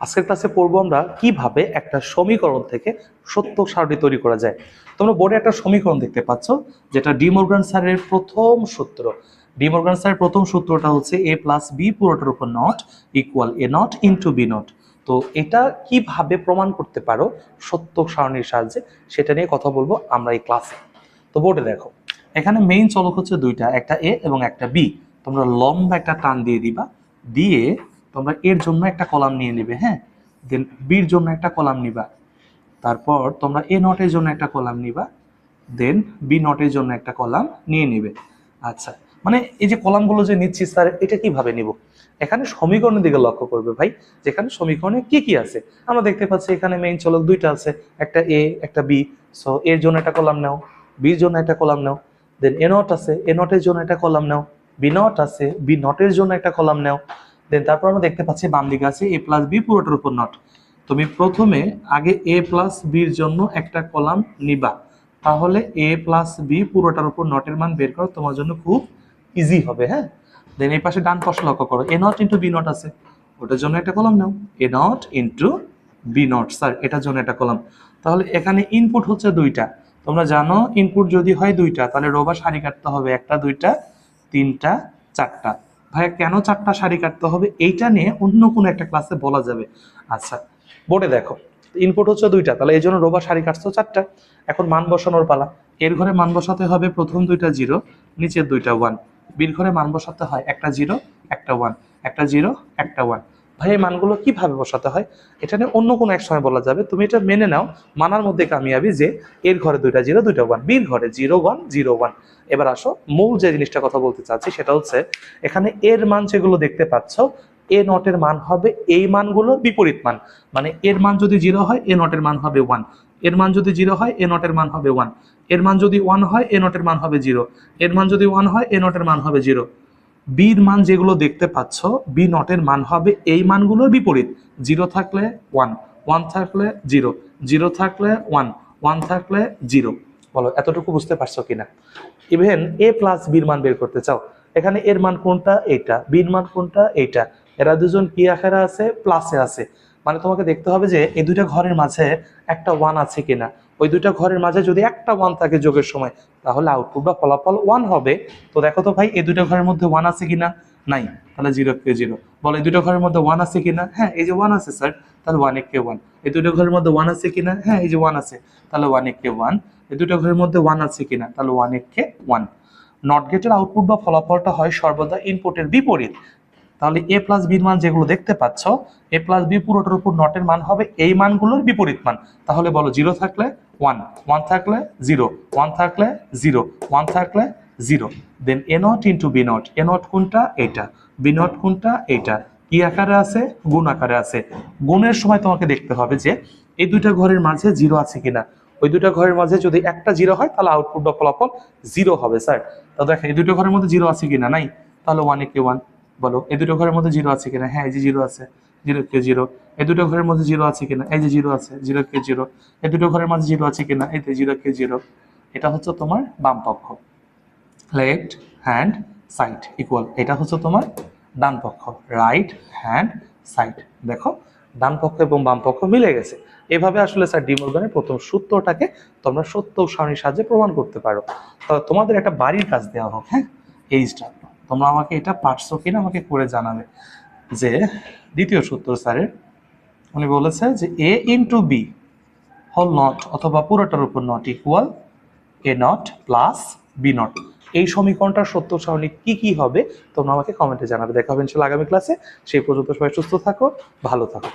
আজকের ক্লাসে পড়ব আমরা কীভাবে একটা সমীকরণ থেকে সত্য সারণী তৈরি করা যায়। তোমরা বোর্ডে একটা সমীকরণ দেখতে পাচ্ছ, যেটা ডিমোর্গান স্যারের প্রথম সূত্র। ডিমোর্গান স্যারের প্রথম সূত্রটা হচ্ছে এ প্লাস বি পুরোটার উপর not equal A not into B not তো এটা কীভাবে প্রমাণ করতে পারো সত্য সারণীর সাহায্যে, সেটা নিয়ে কথা বলব আমরা এই ক্লাসে তো বোর্ডে দেখো, এখানে মেইন চলক হচ্ছে দুইটা, একটা এ এবং একটা বি তোমরা লম্বা একটা টান দিয়ে দিবা, দিয়ে তোমরা এর জন্য একটা কলাম নিয়ে নেবে হ্যাঁ? দেন বির জন্য একটা কলাম নিবা। তারপর তোমরা এ নটের জন্য একটা কলাম নিবা দেন বি নটের জন্য একটা কলাম নিয়ে নেবে। আচ্ছা মানে এই যে কলামগুলো যে নিচ্ছি স্যার এটা কীভাবে নিব? এখানে সমীকরণের দিকে লক্ষ্য করবে ভাই। যেখানে সমীকরণে কি কি আছে? আমরা দেখতে পাচ্ছি এখানে মেইন চলক দুইটা আছে, একটা এ একটা বি সো এর জন্য একটা কলাম নাও বির জন্য একটা column now then A not আছে এ নটের জন্য একটা কলাম নাও বি নট আছে বি নটের জন্য একটা কলাম নাও। দেন তারপর আমরা দেখতে পাচ্ছি বাম দিকে আছে এ প্লাস বি পুরোটার উপর নট তুমি প্রথমে আগে এ প্লাস বির জন্য একটা কলাম নিবা। তাহলে এ প্লাস বি পুরোটার উপর নটের মান বের করো, তোমার জন্য খুব ইজি হবে হ্যাঁ? দেন এই পাশে ডান পাশে লক্ষ্য করো A not into B not আছে। ওটার জন্য একটা column now. A not into B not sir এটার জন্য একটা কলাম। তাহলে এখানে ইনপুট হচ্ছে দুইটা। তোমরা জানো ইনপুট যদি হয় দুইটা, তাহলে রোবা সারি কাটতে হবে। একটা, দুইটা, তিনটা, চারটা। ভাইয়া, কেন চারটা শাড়ি কাটতে হবে? এইটা নিয়ে অন্য কোনো একটা ক্লাসে বলা যাবে। আচ্ছা বোর্ডে দেখো ইনপুট হচ্ছে দুইটা, তাহলে এই জন্য রোবা শাড়ি কাটছো চারটা। এখন মান বসানোর পালা। এর ঘরে মান বসাতে হবে প্রথম দুইটা জিরো নিচের দুইটা ওয়ান বীর ঘরে মান বসাতে হয় একটা জিরো একটা ওয়ান একটা জিরো একটা ওয়ান ভাই এই মানগুলো কীভাবে বসাতে হয় এটা নিয়ে অন্য কোনো এক সময় বলা যাবে তুমি এটা মেনে নাও মানার মধ্যে কামিয়াবি যে এর ঘরে দুইটা জিরো দুইটা ওয়ান বির ঘরে জিরো ওয়ান জিরো ওয়ান এবার আসো মূল যে জিনিসটা কথা বলতে চাচ্ছি সেটা হচ্ছে এখানে এর মান যেগুলো দেখতে পাচ্ছ এ নটের মান হবে এই মানগুলোর বিপরীত মান মানে এর মান যদি জিরো হয় এ নটের মান হবে ওয়ানের মান যদি জিরো হয় এ নটের মান হবে ওয়ানের মান যদি ওয়ান হয় এ নটের মান হবে জিরো এর মান যদি ওয়ান হয় এ নটের মান হবে জিরো বির মান যেগুলো দেখতে পাচ্ছ, বি নটের মান হবে এই মানগুলোর বিপরীত। জিরো থাকলে ওয়ান ওয়ান থাকলে জিরো জিরো থাকলে ওয়ান ওয়ান থাকলে জিরো। বলো, এতটুকু বুঝতে পারছ কিনা? ইভেন এ প্লাস বির মান বের করতে চাও, এখানে এর মান কোনটা? এইটা। বির মান কোনটা? এইটা। এরা দুজন কি আখেরা আছে? প্লাসে আছে। মানে তোমাকে দেখতে হবে যে এই দুইটা ঘরের মাঝে একটা ওয়ান আছে কিনা। ওই দুইটা ঘরের মাঝে যদি একটা ওয়ান থাকে যোগের সময়, তাহলে আউটপুট বা ফলাফল ওয়ান হবে। তো দেখো তো ভাই, এই দুইটা ঘরের মধ্যে ওয়ান আছে কিনা? নাই। তাহলে জিরো কে জিরো বলো, এই দুটো ঘরের মধ্যে ওয়ান আছে কিনা? হ্যাঁ এই যে ওয়ান আছে স্যার তাহলে ওয়ান কে ওয়ান এই দুটো ঘরের মধ্যে ওয়ান আছে কিনা? হ্যাঁ এই যে ওয়ান আছে, তাহলে ওয়ান কে ওয়ান এই দুটো ঘরের মধ্যে ওয়ান আছে কিনা? তাহলে ওয়ান কে ওয়ান নট গেটের আউটপুট বা ফলাফলটা হয় সর্বদা ইনপুটের বিপরীত। তাহলে এ প্লাস বির মান যেগুলো দেখতে পাচ্ছ এ প্লাস বি পুরোটার উপর নটের মান হবে এই মানগুলোর বিপরীত মান। তাহলে বলো জিরো থাকলে ওয়ান ওয়ান থাকলে জিরো ওয়ান থাকলে জিরো ওয়ান থাকলে zero then A not into B not A not কোনটা? এইটা। বি নট কোনটা? এইটা। কি আকারে আছে? গুণ আকারে আছে। গুণের সময় তোমাকে দেখতে হবে যে এই দুইটা ঘরের মাঝে জিরো আছে কিনা। ওই দুটো ঘরের মাঝে যদি একটা জিরো হয়, তাহলে আউটপুট বা ফলাফল জিরো হবে স্যার তো দেখেন, এই দুটো ঘরের মধ্যে জিরো আছে কিনা? নাই। তাহলে ওয়ান কে ওয়ান বলো, এই দুটো ঘরের মধ্যে জিরো আছে কিনা? হ্যাঁ এই যে জিরো আছে জিরো কে জিরো এই দুটো ঘরের মধ্যে জিরো আছে কিনা? এই যে জিরো আছে জিরো কে জিরো এই দুটো ঘরের মাঝে জিরো আছে কিনা? এই জিরো কে জিরো এটা হচ্ছে তোমার বাম পক্ষ। লেফট হ্যান্ড সাইড ইকুয়াল এটা হচ্ছে তোমার ডান পক্ষ। রাইট হ্যান্ড সাইড দেখো, ডান পক্ষ এবং বাম পক্ষ মিলে গেছে। এভাবে আসলে স্যার ডিমোর্গানের প্রথম সূত্রটাকে তোমরা সত্য সারণীর সাহায্যে প্রমাণ করতে পারো। তোমাদের একটা বাড়ির কাজ দেওয়া হোক হ্যাঁ? এইচটা তোমরা আমাকে এটা পারছ কিনা আমাকে করে জানাবে। যে দ্বিতীয় সূত্র স্যারের, উনি বলেছে যে এ ইন্টু বি হল নট অথবা পুরোটার উপর not equal A not plus B not এই সমীকরণটার সত্য সারণী কি কি হবে তোমরা আমাকে কমেন্টে জানাবে। দেখা হবে ইনশাল্লাহ আগামী ক্লাসে সেই পর্যন্ত সবাই সুস্থ থাকো, ভালো থাকো।